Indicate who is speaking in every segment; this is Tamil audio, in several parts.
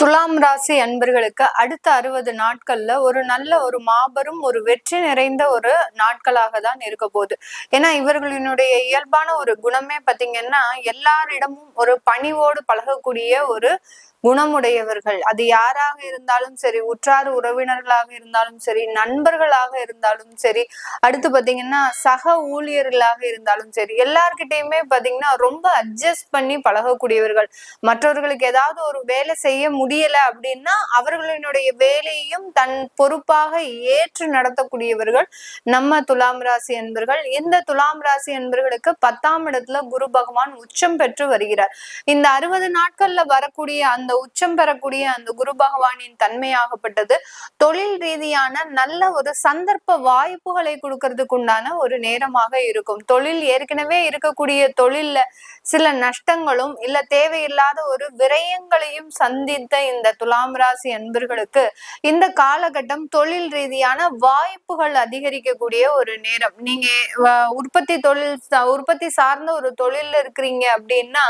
Speaker 1: துலாம் ராசி அன்பர்களுக்கு அடுத்த அறுபது நாட்கள்ல ஒரு நல்ல ஒரு மாபெரும் ஒரு வெற்றி நிறைந்த ஒரு நாட்களாக தான் இருக்க போகுது. ஏன்னா இவர்களினுடைய இயல்பான ஒரு குணமே பாத்தீங்கன்னா எல்லாரிடமும் ஒரு பணிவோடு பழகக்கூடிய ஒரு குணமுடையவர்கள். அது யாராக இருந்தாலும் சரி உற்றார் உறவினர்களாக இருந்தாலும் சரி நண்பர்களாக இருந்தாலும் சரி அடுத்து பாத்தீங்கன்னா சக ஊழியர்களாக இருந்தாலும் சரி எல்லார்கிட்டயுமே பாத்தீங்கன்னா ரொம்ப அட்ஜஸ்ட் பண்ணி பழகக்கூடியவர்கள். மற்றவர்களுக்கு ஏதாவது ஒரு வேலை செய்ய முடியல அப்படின்னா அவர்களினுடைய வேலையையும் தன் பொறுப்பாக ஏற்று நடத்தக்கூடியவர்கள் நம்ம துலாம் ராசி என்பர்கள் இந்த துலாம் ராசி என்பர்களுக்கு பத்தாம் இடத்துல குரு பகவான் உச்சம் பெற்று வருகிறார். இந்த அறுபது நாட்கள்ல வரக்கூடிய அந்த அந்த உச்சம் பெறக்கூடிய அந்த குரு பகவானின் தன்மையாகப்பட்டது. தொழில் ரீதியான நல்ல ஒரு சந்தர்ப்ப வாய்ப்புகளை கொடுக்கறதுக்கு உண்டான ஒரு நேரமாக இருக்கும். தொழில் ஏற்கனவே இருக்கக்கூடிய தொழில்ல சில நஷ்டங்களும் இல்ல தேவையில்லாத ஒரு விரயங்களையும் சந்தித்த இந்த துலாம் ராசி அன்பர்களுக்கு இந்த காலகட்டம் தொழில் ரீதியான வாய்ப்புகள் அதிகரிக்கக்கூடிய ஒரு நேரம். நீங்க உற்பத்தி தொழில் உற்பத்தி சார்ந்த ஒரு தொழில் இருக்கிறீங்க அப்படின்னா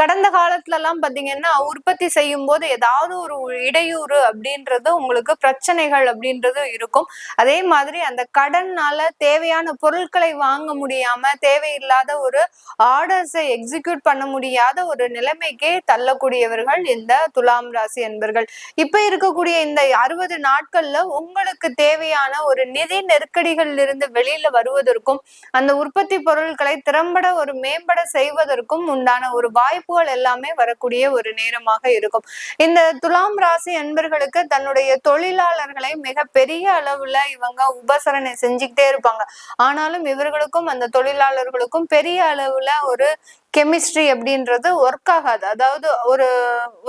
Speaker 1: கடந்த காலத்துல எல்லாம் பாத்தீங்கன்னா உற்பத்தி செய்யும் போது ஏதாவது ஒரு இடையூறு அப்படின்றது உங்களுக்கு பிரச்சனைகள் அப்படின்றது இருக்கும். அதே மாதிரி அந்த கடன்னால தேவையான பொருட்களை வாங்க முடியாம தேவையில்லாத ஒரு ஆர்டர்ஸை எக்ஸிக்யூட் பண்ண முடியாத ஒரு நிலைமைக்கே தள்ளக்கூடியவர்கள் இந்த துலாம் ராசி என்பர்கள் இப்ப இருக்கக்கூடிய இந்த அறுபது நாட்கள்ல உங்களுக்கு தேவையான ஒரு நிதி நெருக்கடிகளில் இருந்து வெளியில வருவதற்கும் அந்த உற்பத்தி பொருட்களை திறம்பட ஒரு மேம்பட செய்வதற்கும் உண்டான ஒரு வாய்ப்பு இழப்புகள் எல்லாமே வரக்கூடிய ஒரு நேரமாக இருக்கும். இந்த துலாம் ராசி அன்பர்களுக்கு தன்னுடைய தொழிலாளர்களை மிக பெரிய அளவுல இவங்க உபசரணை செஞ்சுக்கிட்டே இருப்பாங்க. ஆனாலும் இவர்களுக்கும் அந்த தொழிலாளர்களுக்கும் பெரிய அளவுல ஒரு கெமிஸ்ட்ரி அப்படின்றது ஒர்க் ஆகாது. அதாவது ஒரு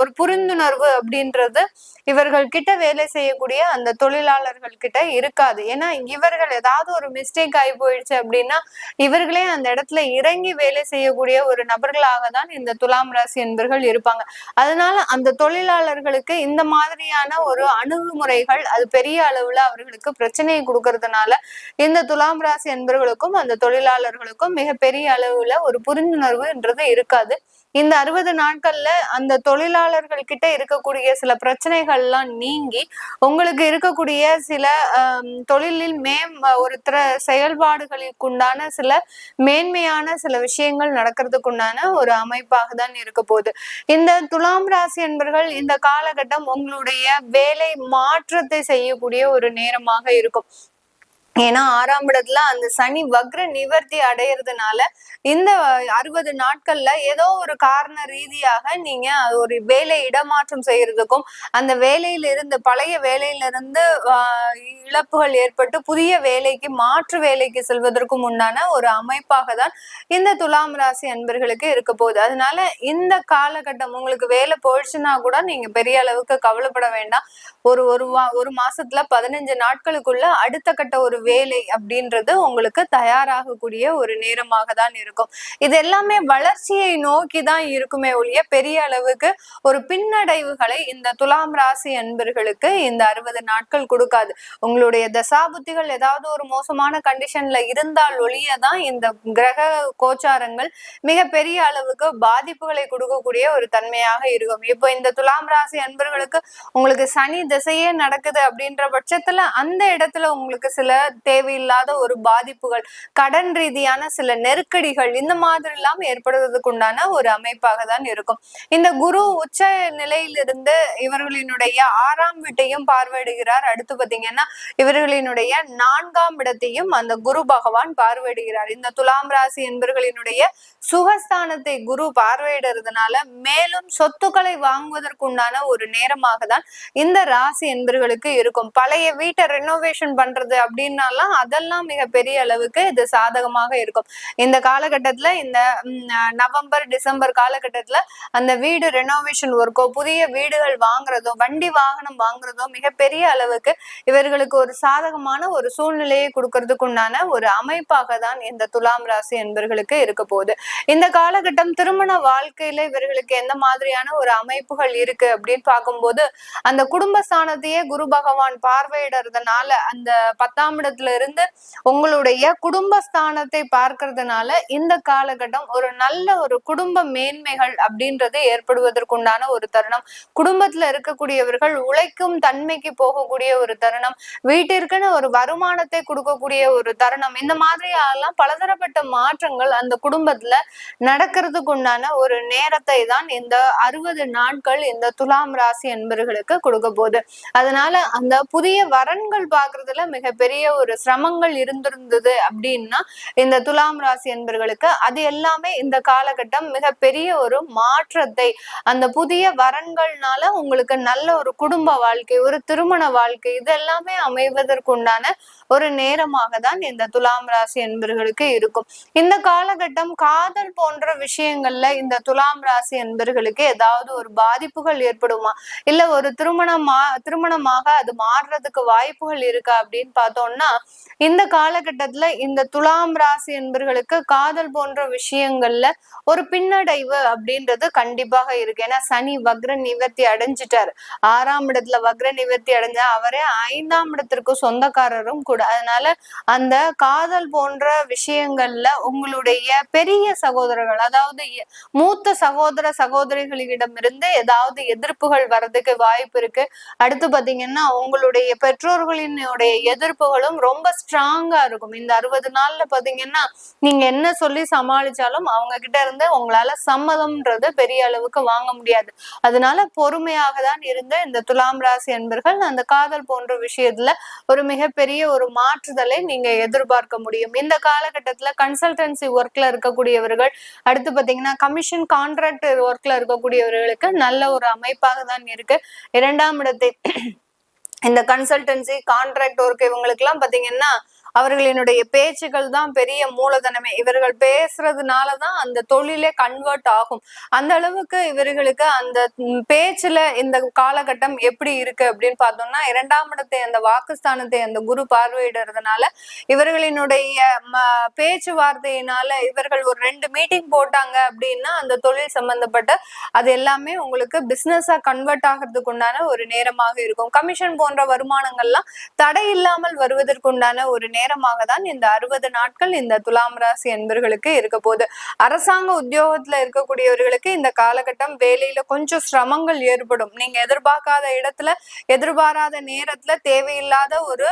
Speaker 1: ஒரு புரிந்துணர்வு அப்படின்றது இவர்கள் கிட்ட வேலை செய்யக்கூடிய அந்த தொழிலாளர்கள் கிட்ட இருக்காது. ஏன்னா இவர்கள் ஏதாவது ஒரு மிஸ்டேக் ஆகி போயிடுச்சு அப்படின்னா இவர்களே அந்த இடத்துல இறங்கி வேலை செய்யக்கூடிய ஒரு நபர்களாக தான் இந்த துலாம் ராசி என்பர்கள் இருப்பாங்க. அதனால அந்த தொழிலாளர்களுக்கு இந்த மாதிரியான ஒரு அணுகுமுறைகள் அது பெரிய அளவுல அவர்களுக்கு பிரச்சனையை கொடுக்கறதுனால இந்த துலாம் ராசி என்பர்களுக்கும் அந்த தொழிலாளர்களுக்கும் மிகப்பெரிய அளவுல ஒரு புரிந்துணர்வு என்றது இருக்காது. இந்த அறுபது நாட்கள்ல அந்த தொழிலாளர்கள் கிட்ட இருக்கக்கூடிய சில பிரச்சனைகள்லாம் நீங்கி உங்களுக்கு இருக்கக்கூடிய சில தொழிலில் மேம் ஒருத்தர செயல்பாடுகளுக்கு உண்டான சில மேன்மையான சில விஷயங்கள் நடக்கிறதுக்கு உண்டான ஒரு அமைப்பாக தான் இருக்க போகுது. இந்த துலாம் ராசி என்பர்கள் இந்த காலகட்டம் உங்களுடைய வேலை மாற்றத்தை செய்யக்கூடிய ஒரு நேரமாக இருக்கும். ஏன்னா ஆறாம் இடத்துல அந்த சனி வக்ர நிவர்த்தி அடையிறதுனால இந்த அறுபது நாட்கள்ல ஏதோ ஒரு காரண ரீதியாக நீங்க ஒரு வேலை இடமாற்றம் செய்யறதுக்கும் அந்த வேலையில இருந்து பழைய வேலையில இருந்து இழப்புகள் ஏற்பட்டு புதிய வேலைக்கு மாற்று வேலைக்கு செல்வதற்கும் உண்டான ஒரு அமைப்பாக தான் இந்த துலாம் ராசி அன்பர்களுக்கு இருக்க போகுது. அதனால இந்த காலகட்டம் உங்களுக்கு வேலை போயிடுச்சுன்னா கூட நீங்க பெரிய அளவுக்கு கவலைப்பட வேண்டாம். ஒரு ஒரு ஒரு மாசத்துல பதினஞ்சு நாட்களுக்குள்ள அடுத்த கட்ட ஒரு வேலை அப்படின்றது உங்களுக்கு தயாராகக்கூடிய ஒரு நேரமாக தான் இருக்கும். இது எல்லாமே வளர்ச்சியை நோக்கி தான் இருக்குமே ஒழிய பெரிய அளவுக்கு ஒரு பின்னடைவுகளை இந்த துலாம் ராசி அன்பர்களுக்கு இந்த அறுபது நாட்கள் கொடுக்காது. உங்களுடைய தசாபுத்திகள் ஏதாவது ஒரு மோசமான கண்டிஷன்ல இருந்தால் ஒழிய தான் இந்த கிரக கோச்சாரங்கள் மிக பெரிய அளவுக்கு பாதிப்புகளை கொடுக்கக்கூடிய ஒரு தன்மையாக இருக்கும். இப்போ இந்த துலாம் ராசி அன்பர்களுக்கு உங்களுக்கு சனி திசையே நடக்குது அப்படின்ற பட்சத்துல அந்த இடத்துல உங்களுக்கு சில தேவையில்லாத ஒரு பாதிப்புகள் கடன் ரீதியான சில நெருக்கடிகள் இந்த மாதிரி எல்லாம் ஏற்படுவதற்கு உண்டான ஒரு அமைப்பாக தான் இருக்கும். இந்த குரு உச்ச நிலையிலிருந்து இவர்களினுடைய ஆறாம் வீட்டையும் பார்வையிடுகிறார். அடுத்து பாத்தீங்கன்னா இவர்களினுடைய நான்காம் இடத்தையும் அந்த குரு பகவான் பார்வையிடுகிறார். இந்த துலாம் ராசி என்பவர்களினுடைய சுகஸ்தானத்தை குரு பார்வையிடுறதுனால மேலும் சொத்துக்களை வாங்குவதற்குண்டான ஒரு நேரமாக தான் இந்த ராசி என்பர்களுக்கு இருக்கும். பழைய வீட்டை ரெனோவேஷன் பண்றது அப்படின்னு அப்படின்னாலாம் அதெல்லாம் மிக பெரிய அளவுக்கு இது சாதகமாக இருக்கும். இந்த காலகட்டத்துல இந்த நவம்பர் டிசம்பர் காலகட்டத்துல அந்த வீடு ரெனோவேஷன் ஒர்க்கோ புதிய வீடுகள் வாங்குறதோ வண்டி வாகனம் வாங்குறதோ மிகப்பெரிய அளவுக்கு இவர்களுக்கு ஒரு சாதகமான ஒரு சூழ்நிலையை கொடுக்கறதுக்கு உண்டான ஒரு அமைப்பாக தான் இந்த துலாம் ராசி என்பர்களுக்கு இருக்க போகுது. இந்த காலகட்டம் திருமண வாழ்க்கையில இவர்களுக்கு எந்த மாதிரியான ஒரு அமைப்புகள் இருக்கு அப்படின்னு பார்க்கும்போது அந்த குடும்பஸ்தானத்தையே குரு பகவான் பார்வையிடுறதுனால அந்த பத்தாம் இடத்துல குடும்பத்துல இருந்து உங்களுடைய குடும்பஸ்தானத்தை பார்க்கறதுனால இந்த காலகட்டம் ஒரு நல்ல ஒரு குடும்ப மேன்மைகள் அப்படின்றது ஏற்படுவதற்குண்டான ஒரு தருணம். குடும்பத்துல இருக்கக்கூடியவர்கள் உழைக்கும் தன்மைக்கு போகக்கூடிய ஒரு தருணம். வீட்டிற்குன்னு ஒரு வருமானத்தை கொடுக்கக்கூடிய ஒரு தருணம். இந்த மாதிரியெல்லாம் பலதரப்பட்ட மாற்றங்கள் அந்த குடும்பத்துல நடக்கிறதுக்குண்டான ஒரு நேரத்தை தான் இந்த அறுபது நாட்கள் இந்த துலாம் ராசி என்பர்களுக்கு கொடுக்க போகுது. அதனால அந்த புதிய வரன்கள் பாக்குறதுல மிகப்பெரிய ஒரு சிரமங்கள் இருந்திருந்தது அப்படின்னா இந்த துலாம் ராசி என்பர்களுக்கு அது எல்லாமே இந்த காலகட்டம் மிகப்பெரிய ஒரு மாற்றத்தை அந்த புதிய வரன்கள்னால உங்களுக்கு நல்ல ஒரு குடும்ப வாழ்க்கை ஒரு திருமண வாழ்க்கை இதெல்லாமே அமைவதற்குண்டான ஒரு நேரமாக தான் இந்த துலாம் ராசி என்பர்களுக்கு இருக்கும். இந்த காலகட்டம் காதல் போன்ற விஷயங்கள்ல இந்த துலாம் ராசி என்பர்களுக்கு ஏதாவது ஒரு பாதிப்புகள் ஏற்படுமா? இல்ல ஒரு திருமணமா திருமணமாக அது மாறுறதுக்கு வாய்ப்புகள் இருக்கா அப்படின்னு பார்த்தோம்னா இந்த காலகட்டத்துல இந்த துலாம் ராசி என்பர்களுக்கு காதல் போன்ற விஷயங்கள்ல ஒரு பின்னடைவு அப்படின்றது கண்டிப்பாக இருக்கு. ஏன்னா சனி வக்ர நிவர்த்தி அடைஞ்சிட்டாரு. ஆறாம் இடத்துல வக்ர நிவர்த்தி அடைஞ்ச அவரே ஐந்தாம் இடத்திற்கு சொந்தக்காரரும் கூட. அதனால அந்த காதல் போன்ற விஷயங்கள்ல உங்களுடைய பெரிய சகோதரர்கள் அதாவது மூத்த சகோதர சகோதரிகளிடமிருந்து ஏதாவது எதிர்ப்புகள் வர்றதுக்கு வாய்ப்பு இருக்கு. அடுத்து பாத்தீங்கன்னா உங்களுடைய பெற்றோர்களினுடைய எதிர்ப்புகளும் ரொம்ப ஸ்ட்ராங்கா இருக்கும். இந்த அறுபது நாள்ல பாத்தீங்கன்னா நீங்க என்ன சொல்லி சமாளிச்சாலும் அவங்க கிட்ட இருந்து உங்களால சம்மதம்ன்றது பெரிய அளவுக்கு வாங்க முடியாது. அதனால பொறுமையாக தான் இருந்த இந்த துலாம் ராசி என்பர்கள் அந்த காதல் போன்ற விஷயத்துல ஒரு மிகப்பெரிய ஒரு மாற்றுதலை நீங்க எதிர்பார்க்க முடியும். இந்த காலகட்டத்துல கன்சல்டன்சி ஒர்க்ல இருக்கக்கூடியவர்கள் அடுத்து பாத்தீங்கன்னா கமிஷன் கான்ட்ராக்ட் ஒர்க்ல இருக்கக்கூடியவர்களுக்கு நல்ல ஒரு அமைப்பாக தான் இருக்கு. இரண்டாம் இடத்தை இந்த கன்சல்டன்சி கான்ட்ராக்ட் ஒர்க் இவங்களுக்கு எல்லாம் பாத்தீங்கன்னா அவர்களினுடைய பேச்சுகள் தான் பெரிய மூலதனமே. இவர்கள் பேசுறதுனாலதான் அந்த தொழிலே கன்வெர்ட் ஆகும். அந்த அளவுக்கு இவர்களுக்கு அந்த பேச்சுல இந்த காலகட்டம் எப்படி இருக்கு அப்படின்னு பார்த்தோம்னா இரண்டாம் இடத்தை அந்த வாக்குஸ்தானத்தை அந்த குரு பார்வையிடுறதுனால இவர்களினுடைய பேச்சுவார்த்தையினால இவர்கள் ஒரு ரெண்டு மீட்டிங் போட்டாங்க அப்படின்னா அந்த தொழில் சம்பந்தப்பட்ட அது எல்லாமே உங்களுக்கு பிசினஸா கன்வெர்ட் ஆகிறதுக்கு உண்டான ஒரு நேரமாக இருக்கும். கமிஷன் போன்ற வருமானங்கள்லாம் தடை இல்லாமல் வருவதற்குண்டான ஒரு நேரம் நேரமாக தான் இந்த அறுபது நாட்கள் இந்த துலாம் ராசி என்பர்களுக்கு இருக்க போகுது. அரசாங்க உத்தியோகத்துல இருக்கக்கூடியவர்களுக்கு இந்த காலகட்டம் வேலையில கொஞ்சம் சிரமங்கள் ஏற்படும். நீங்க எதிர்பார்க்காத இடத்துல எதிர்பாராத நேரத்துல தேவையில்லாத ஒரு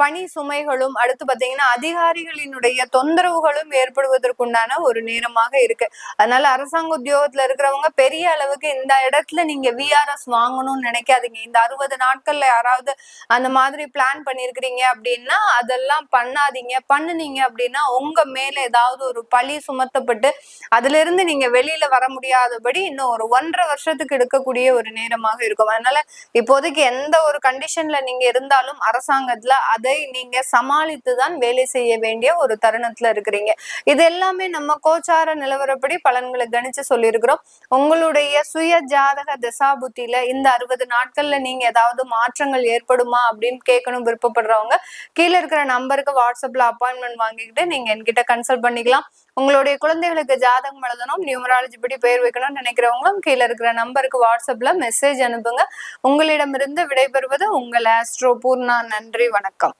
Speaker 1: பணி சுமைகளும் அடுத்து பாத்தீங்கன்னா அதிகாரிகளினுடைய தொந்தரவுகளும் ஏற்படுவதற்குண்டான ஒரு நேரமாக இருக்கு. அதனால அரசாங்க உத்தியோகத்துல இருக்கிறவங்க பெரிய அளவுக்கு இந்த இடத்துல நீங்க விஆர்எஸ் வாங்கணும்னு நினைக்காதீங்க. இந்த அறுபது நாட்கள்ல யாராவது அந்த மாதிரி பிளான் பண்ணிருக்கிறீங்க அப்படின்னா அதெல்லாம் அதெல்லாம் பண்ணாதீங்க பண்ணுனீங்க அப்படின்னா உங்க மேல ஏதாவது ஒரு பழி சுமத்தப்பட்டு அதுல இருந்து நீங்க வெளியில வர முடியாதபடி இன்னும் ஒரு ஒன்றரை வருஷத்துக்கு எடுக்கக்கூடிய ஒரு நேரமாக இருக்கும். அதனால இப்போதைக்கு எந்த ஒரு கண்டிஷன்ல நீங்க இருந்தாலும் அரசாங்கத்துல அதை நீங்க சமாளித்து தான் வேலை செய்ய வேண்டிய ஒரு தருணத்துல இருக்கிறீங்க. இது எல்லாமே நம்ம கோச்சார நிலவரப்படி பலன்களை கணிச்சு சொல்லியிருக்கிறோம். உங்களுடைய சுய ஜாதக திசாபுத்தியில இந்த அறுபது நாட்கள்ல நீங்க ஏதாவது மாற்றங்கள் ஏற்படுமா அப்படின்னு கேட்கணும் விருப்பப்படுறவங்க கீழே இருக்கிற நம்பருக்கு வாட்ஸ்அப்ல அப்பாயின்மெண்ட் வாங்கிக்கிட்டு நீங்க என்கிட்ட கன்சல்ட் பண்ணிக்கலாம். உங்களுடைய குழந்தைகளுக்கு ஜாதகம் எழுதணும் நியூமராலஜி படி பெயர் வைக்கணும்னு நினைக்கிறவங்களும் கீழே இருக்கிற நம்பருக்கு வாட்ஸ்அப்ல மெசேஜ் அனுப்புங்க. உங்களிடமிருந்து விடைபெறுவது உங்கள் ஆஸ்ட்ரோ பூர்ணா நன்றி வணக்கம்.